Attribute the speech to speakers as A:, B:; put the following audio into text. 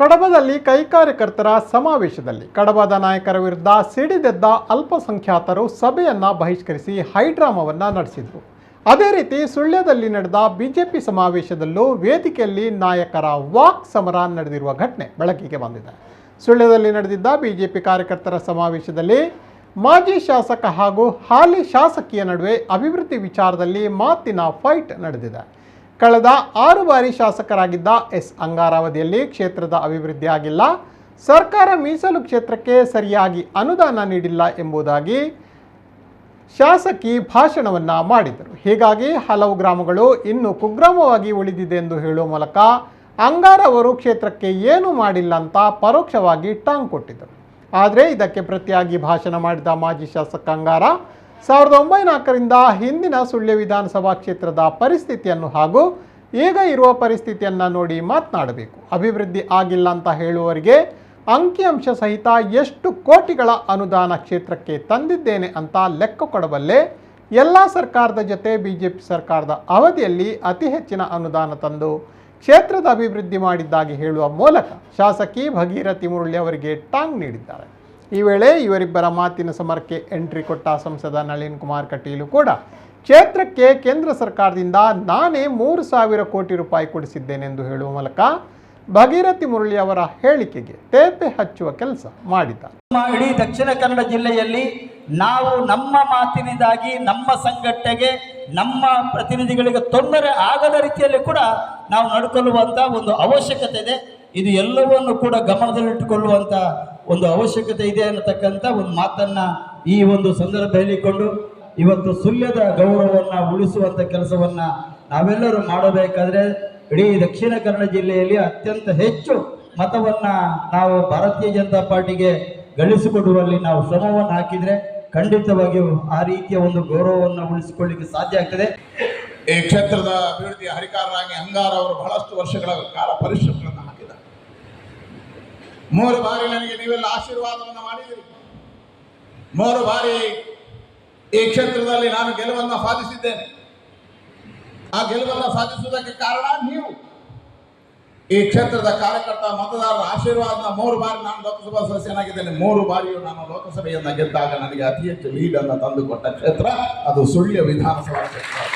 A: ಕಡಬದಲ್ಲಿ ಕೈಕಾರ್ಯಕರ್ತರ ಸಮಾವೇಶದಲ್ಲಿ ಕಡಬದ ನಾಯಕರ ವಿರುದ್ಧ ಸಿಡಿದೆದ್ದ ಅಲ್ಪಸಂಖ್ಯಾತರು ಸಭೆಯನ್ನ ಬಹಿಷ್ಕರಿಸಿ ಹೈಡ್ರಾಮವನ್ನ ನಡೆಸಿದರು. ಅದೇ ರೀತಿ ಸುಳ್ಯದಲ್ಲಿ ನಡೆದ ಬಿಜೆಪಿ ಸಮಾವೇಶದಲ್ಲೂ ವೇದಿಕೆಯಲ್ಲಿ ನಾಯಕರ ವಾಕ್ ಸಮರ ನಡೆದಿರುವ ಘಟನೆ ಬೆಳಕಿಗೆ ಬಂದಿದೆ. ಸುಳ್ಯದಲ್ಲಿ ನಡೆದಿದ್ದ ಬಿಜೆಪಿ ಕಾರ್ಯಕರ್ತರ ಸಮಾವೇಶದಲ್ಲಿ ಮಾಜಿ ಶಾಸಕ ಹಾಗೂ ಹಾಲಿ ಶಾಸಕಿಯ ನಡುವೆ ಅಭಿವೃದ್ಧಿ ವಿಚಾರದಲ್ಲಿ ಮಾತಿನ ಫೈಟ್ ನಡೆದಿದೆ. ಕಳೆದ ಆರು ಬಾರಿ ಶಾಸಕರಾಗಿದ್ದ ಎಸ್ ಅಂಗಾರಾವಧಿಯಲ್ಲಿ ಕ್ಷೇತ್ರದ ಅಭಿವೃದ್ಧಿ ಆಗಿಲ್ಲ. ಸರ್ಕಾರ ಮೀಸಲು ಕ್ಷೇತ್ರಕ್ಕೆ ಸರಿಯಾಗಿ ಅನುದಾನ ನೀಡಿಲ್ಲ ಎಂಬುದಾಗಿ ಶಾಸಕಿ ಭಾಷಣವನ್ನ ಮಾಡಿದರು. ಹೀಗಾಗಿ ಹಲವು ಗ್ರಾಮಗಳು ಇನ್ನು ಕುಗ್ರಾಮವಾಗಿ ಉಳಿದಿದೆ ಎಂದು ಹೇಳುವ ಮೂಲಕ ಅಂಗಾರ ಅವರು ಕ್ಷೇತ್ರಕ್ಕೆ ಏನು ಮಾಡಿಲ್ಲ ಅಂತ ಪರೋಕ್ಷವಾಗಿ ಟಾಂಗ್ ಕೊಟ್ಟಿದ್ದರು. ಆದರೆ ಇದಕ್ಕೆ ಪ್ರತಿಯಾಗಿ ಭಾಷಣ ಮಾಡಿದ ಮಾಜಿ ಶಾಸಕ ಅಂಗಾರ ಸಾವಿರದ ಒಂಬೈನಾಲ್ಕರಿಂದ ಹಿಂದಿನ ಸುಳ್ಯ ವಿಧಾನಸಭಾ ಕ್ಷೇತ್ರದ ಪರಿಸ್ಥಿತಿಯನ್ನು ಹಾಗೂ ಈಗ ಇರುವ ಪರಿಸ್ಥಿತಿಯನ್ನು ನೋಡಿ ಮಾತನಾಡಬೇಕು. ಅಭಿವೃದ್ಧಿ ಆಗಿಲ್ಲ ಅಂತ ಹೇಳುವವರಿಗೆ ಅಂಕಿಅಂಶ ಸಹಿತ ಎಷ್ಟು ಕೋಟಿಗಳ ಅನುದಾನ ಕ್ಷೇತ್ರಕ್ಕೆ ತಂದಿದ್ದೇನೆ ಅಂತ ಲೆಕ್ಕ ಕೊಡಬಲ್ಲೆ ಎಲ್ಲ ಸರ್ಕಾರದ ಜೊತೆ ಬಿ ಜೆ ಪಿ ಸರ್ಕಾರದ ಅವಧಿಯಲ್ಲಿ ಅತಿ ಹೆಚ್ಚಿನ ಅನುದಾನ ತಂದು ಕ್ಷೇತ್ರದ ಅಭಿವೃದ್ಧಿ ಮಾಡಿದ್ದಾಗಿ ಹೇಳುವ ಮೂಲಕ ಶಾಸಕಿ ಭಗೀರಥಿ ಮುರುಳಿ ಅವರಿಗೆ ಟಾಂಗ್ ನೀಡಿದ್ದಾರೆ. ಈ ವೇಳೆ ಇವರಿಬ್ಬರ ಮಾತಿನ ಸಮರಕ್ಕೆ ಎಂಟ್ರಿ ಕೊಟ್ಟ ಸಂಸದ ನಳಿನ್ ಕುಮಾರ್ ಕಟೀಲು ಕೂಡ ಕ್ಷೇತ್ರಕ್ಕೆ ಕೇಂದ್ರ ಸರ್ಕಾರದಿಂದ ನಾನೇ ಮೂರು ಸಾವಿರ ಕೋಟಿ ರೂಪಾಯಿ ಕೊಡಿಸಿದ್ದೇನೆಂದು ಹೇಳುವ ಮೂಲಕ ಭಗೀರಥಿ ಮುರಳಿ ಅವರ ಹೇಳಿಕೆಗೆ ತೇಪೆ ಹಚ್ಚುವ ಕೆಲಸ ಮಾಡಿದ.
B: ನಮ್ಮ ಇಡೀ ದಕ್ಷಿಣ ಕನ್ನಡ ಜಿಲ್ಲೆಯಲ್ಲಿ ನಾವು ನಮ್ಮ ಮಾತಿನಿಂದಾಗಿ ನಮ್ಮ ಸಂಘಟನೆಗೆ, ನಮ್ಮ ಪ್ರತಿನಿಧಿಗಳಿಗೆ ತೊಂದರೆ ಆಗದ ರೀತಿಯಲ್ಲಿ ಕೂಡ ನಾವು ನಡ್ಕೊಳ್ಳುವಂತ ಒಂದು ಅವಶ್ಯಕತೆ ಇದೆ. ಇದು ಎಲ್ಲವನ್ನು ಕೂಡ ಗಮನದಲ್ಲಿಟ್ಟುಕೊಳ್ಳುವಂಥ ಒಂದು ಅವಶ್ಯಕತೆ ಇದೆ ಅನ್ನತಕ್ಕಂಥ ಒಂದು ಮಾತನ್ನ ಈ ಒಂದು ಸಂದರ್ಭ ಹೇಳಿಕೊಂಡು ಇವತ್ತು ಸುಳ್ಯದ ಗೌರವವನ್ನ ಉಳಿಸುವಂತ ಕೆಲಸವನ್ನ ನಾವೆಲ್ಲರೂ ಮಾಡಬೇಕಾದ್ರೆ ಇಡೀ ದಕ್ಷಿಣ ಕನ್ನಡ ಜಿಲ್ಲೆಯಲ್ಲಿ ಅತ್ಯಂತ ಹೆಚ್ಚು ಮತವನ್ನ ನಾವು ಭಾರತೀಯ ಜನತಾ ಪಾರ್ಟಿಗೆ ಗಳಿಸಿಕೊಡುವಲ್ಲಿ ನಾವು ಶ್ರಮವನ್ನು ಹಾಕಿದರೆ ಖಂಡಿತವಾಗಿಯೂ ಆ ರೀತಿಯ ಒಂದು ಗೌರವವನ್ನು ಉಳಿಸಿಕೊಳ್ಳಿಕ್ಕೆ ಸಾಧ್ಯ ಆಗ್ತದೆ.
C: ಈ ಕ್ಷೇತ್ರದ ಅಭಿವೃದ್ಧಿಯ ಹರಿಕಾರರಾಗಿ ಅಂಗಾರ ಅವರು ಬಹಳಷ್ಟು ವರ್ಷಗಳ ಕಾಲ ಪರಿಶ್ರಮಗಳನ್ನು ಮೂರು ಬಾರಿ ನನಗೆ ನೀವೆಲ್ಲ ಆಶೀರ್ವಾದವನ್ನು ಮಾಡಿದಿರಿ. ಮೂರು ಬಾರಿ ಈ ಕ್ಷೇತ್ರದಲ್ಲಿ ನಾನು ಗೆಲುವನ್ನು ಸಾಧಿಸಿದ್ದೇನೆ. ಆ ಗೆಲುವನ್ನು ಸಾಧಿಸುವುದಕ್ಕೆ ಕಾರಣ ನೀವು. ಈ ಕ್ಷೇತ್ರದ ಕಾರ್ಯಕರ್ತ, ಮತದಾರರ ಆಶೀರ್ವಾದನ ಮೂರು ಬಾರಿ ನಾನು ಲೋಕಸಭಾ ಸದಸ್ಯನಾಗಿದ್ದೇನೆ. ಮೂರು ಬಾರಿಯೂ ನಾನು ಲೋಕಸಭೆಯನ್ನು ಗೆದ್ದಾಗ ನನಗೆ ಅತಿ ಹೆಚ್ಚು ಲೀಡನ್ನು ತಂದುಕೊಟ್ಟ ಕ್ಷೇತ್ರ, ಅದು ಸುಳ್ಯ ವಿಧಾನಸಭಾ ಕ್ಷೇತ್ರ.